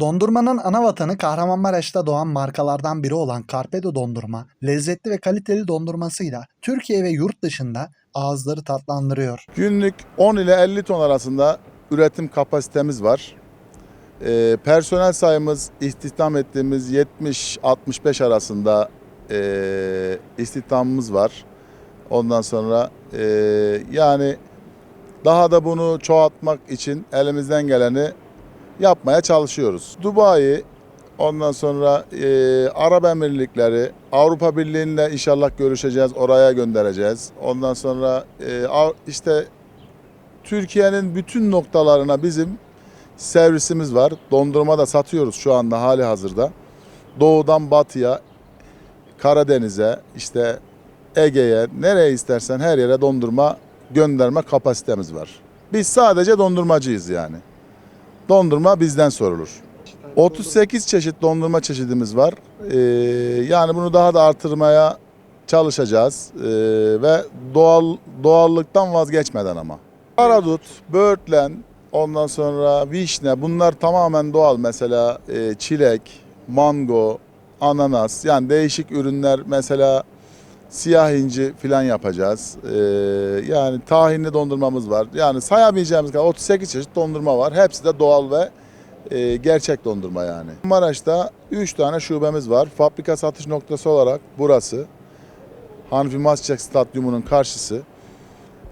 Dondurmanın ana vatanı Kahramanmaraş'ta doğan markalardan biri olan Carpedo Dondurma, lezzetli ve kaliteli dondurmasıyla Türkiye ve yurt dışında ağızları tatlandırıyor. Günlük 10 ile 50 ton arasında üretim kapasitemiz var. Ee, personel sayımız istihdam ettiğimiz 70-65 arasında ee, istihdamımız var. Ondan sonra ee, yani daha da bunu çoğaltmak için elimizden geleni yapmaya çalışıyoruz. Dubai, ondan sonra ee, Arap Emirlikleri, Avrupa Birliği'yle inşallah görüşeceğiz, oraya göndereceğiz. Ondan sonra Av- işte Türkiye'nin bütün noktalarına bizim servisimiz var. Dondurma da satıyoruz şu anda hali hazırda. Doğudan batıya, Karadeniz'e, işte Ege'ye, nereye istersen her yere dondurma gönderme kapasitemiz var. Biz sadece dondurmacıyız yani. Dondurma bizden sorulur. 38 çeşit dondurma çeşidimiz var. Ee, yani bunu daha da artırmaya çalışacağız. Ee, ve doğal doğallıktan vazgeçmeden ama. Aradut, böğürtlen, ondan sonra vişne bunlar tamamen doğal. Mesela e, çilek, mango, ananas yani değişik ürünler mesela siyah inci filan yapacağız. Ee, yani tahinli dondurmamız var. Yani sayamayacağımız kadar 38 çeşit dondurma var. Hepsi de doğal ve e, gerçek dondurma yani. Maraş'ta 3 tane şubemiz var. Fabrika satış noktası olarak burası. Hanfi Masçak Stadyumu'nun karşısı.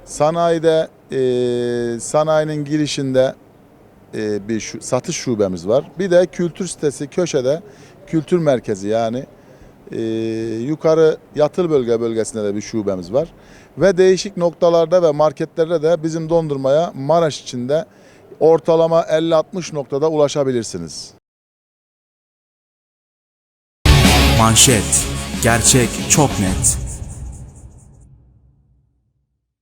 Sanayide e, sanayinin girişinde e, bir şu, satış şubemiz var. Bir de kültür sitesi köşede kültür merkezi yani e, yukarı yatıl bölge bölgesinde de bir şubemiz var. Ve değişik noktalarda ve marketlerde de bizim dondurmaya Maraş içinde ortalama 50-60 noktada ulaşabilirsiniz. Manşet. Gerçek çok net.